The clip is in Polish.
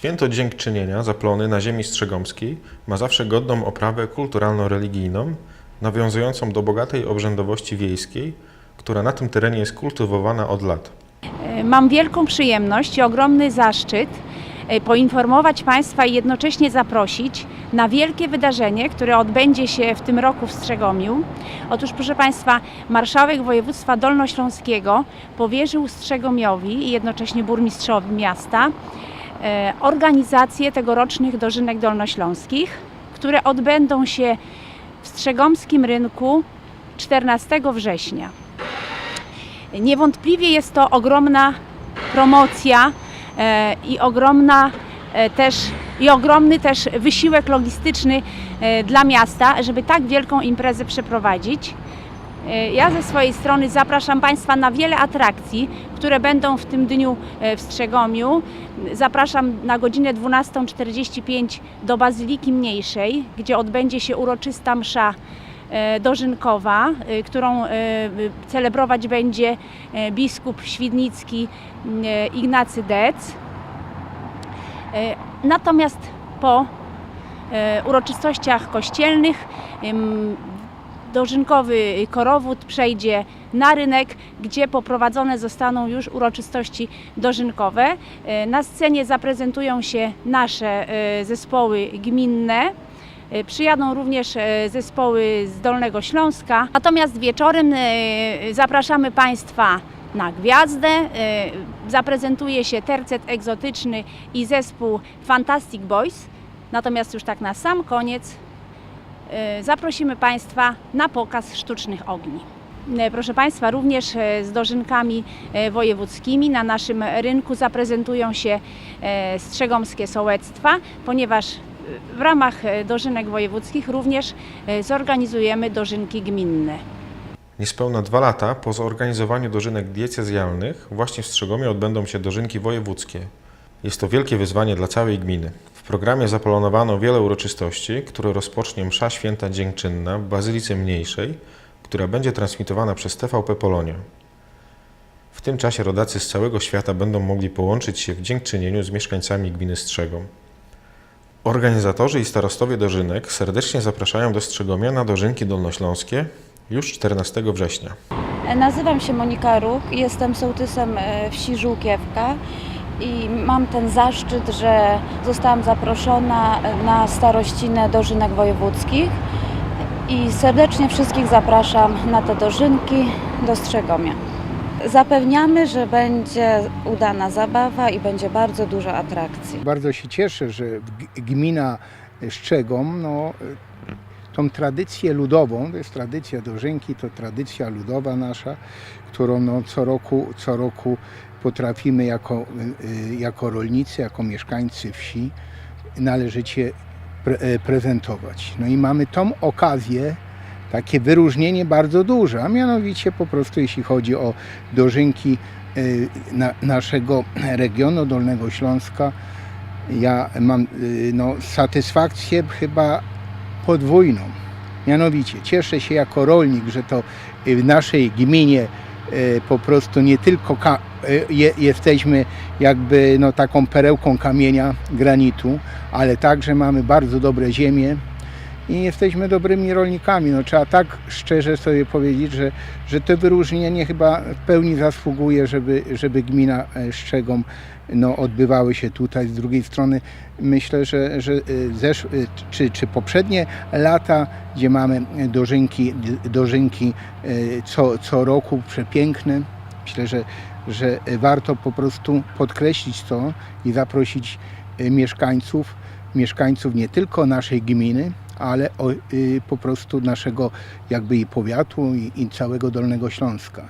Święto Dziękczynienia, zaplony na ziemi strzegomskiej, ma zawsze godną oprawę kulturalno-religijną, nawiązującą do bogatej obrzędowości wiejskiej, która na tym terenie jest kultywowana od lat. Mam wielką przyjemność i ogromny zaszczyt e, poinformować Państwa i jednocześnie zaprosić na wielkie wydarzenie, które odbędzie się w tym roku w Strzegomiu. Otóż, proszę Państwa, marszałek województwa dolnośląskiego powierzył Strzegomiowi i jednocześnie burmistrzowi miasta e, organizację tegorocznych dożynek dolnośląskich, które odbędą się w Strzegomskim Rynku 14 września. Niewątpliwie jest to ogromna promocja e, i ogromna e, też i ogromny też wysiłek logistyczny e, dla miasta, żeby tak wielką imprezę przeprowadzić. E, Ja ze swojej strony zapraszam Państwa na wiele atrakcji, które będą w tym dniu e, w Strzegomiu. Zapraszam na godzinę 12.45 do Bazyliki Mniejszej, gdzie odbędzie się uroczysta msza e, dożynkowa, którą celebrować będzie biskup świdnicki Ignacy Dec. Natomiast po uroczystościach kościelnych dożynkowy korowód przejdzie na rynek, gdzie poprowadzone zostaną już uroczystości dożynkowe. E, Na scenie zaprezentują się nasze e, zespoły gminne. E, Przyjadą również zespoły z Dolnego Śląska. Natomiast wieczorem zapraszamy Państwa na gwiazdę. Zaprezentuje się tercet egzotyczny i zespół Fantastic Boys. Natomiast już tak na sam koniec zaprosimy Państwa na pokaz sztucznych ogni. E, Proszę Państwa, również e, z dożynkami e, wojewódzkimi na naszym rynku zaprezentują się e, strzegomskie sołectwa, ponieważ e, w ramach e, dożynek wojewódzkich również e, zorganizujemy dożynki gminne. Niespełna dwa lata po zorganizowaniu dożynek diecezjalnych właśnie w Strzegomie odbędą się dożynki wojewódzkie. Jest to wielkie wyzwanie dla całej gminy. Programie zaplanowano wiele uroczystości, które rozpocznie msza święta dziękczynna w Bazylice Mniejszej, która będzie transmitowana przez TVP Polonia. W tym czasie rodacy z całego świata będą mogli połączyć się w dziękczynieniu z mieszkańcami gminy Strzegom. Organizatorzy i starostowie dożynek serdecznie zapraszają do Strzegomia na dożynki dolnośląskie już 14 września. Nazywam się Monika Róg, jestem sołtysem e, wsi Żółkiewka i mam ten zaszczyt, że zostałam zaproszona na starościnę dożynek wojewódzkich i serdecznie wszystkich zapraszam na te dożynki do Strzegomia. Zapewniamy, że będzie udana zabawa i będzie bardzo dużo atrakcji. Bardzo się cieszę, że gmina Szczegom no, tą tradycję ludową, to jest tradycja dożynki, to tradycja ludowa nasza, którą no, co, roku, co roku potrafimy jako, y, jako rolnicy, jako mieszkańcy wsi należycie pre, e, prezentować. No i mamy tą okazję, takie wyróżnienie bardzo duże, a mianowicie po prostu jeśli chodzi o dożynki y, na, naszego regionu Dolnego Śląska, ja mam y, no, satysfakcję chyba podwójną. Mianowicie cieszę się jako rolnik, że to y, w naszej gminie y, po prostu nie tylko y, je, jesteśmy jakby no, taką perełką kamienia, granitu, ale także mamy bardzo dobre ziemie i jesteśmy dobrymi rolnikami. No, trzeba tak szczerze sobie powiedzieć, że, że to wyróżnienie chyba w pełni zasługuje, żeby, żeby gmina e, Szczegom no, odbywały się tutaj. Z drugiej strony myślę, że, że y, zesz, y, czy, czy poprzednie lata, gdzie mamy dożynki, dożynki co, co roku przepiękne, myślę, że, że warto po prostu podkreślić to i zaprosić mieszkańców, mieszkańców nie tylko naszej gminy, ale o, y, po prostu naszego jakby i powiatu i, i całego Dolnego Śląska.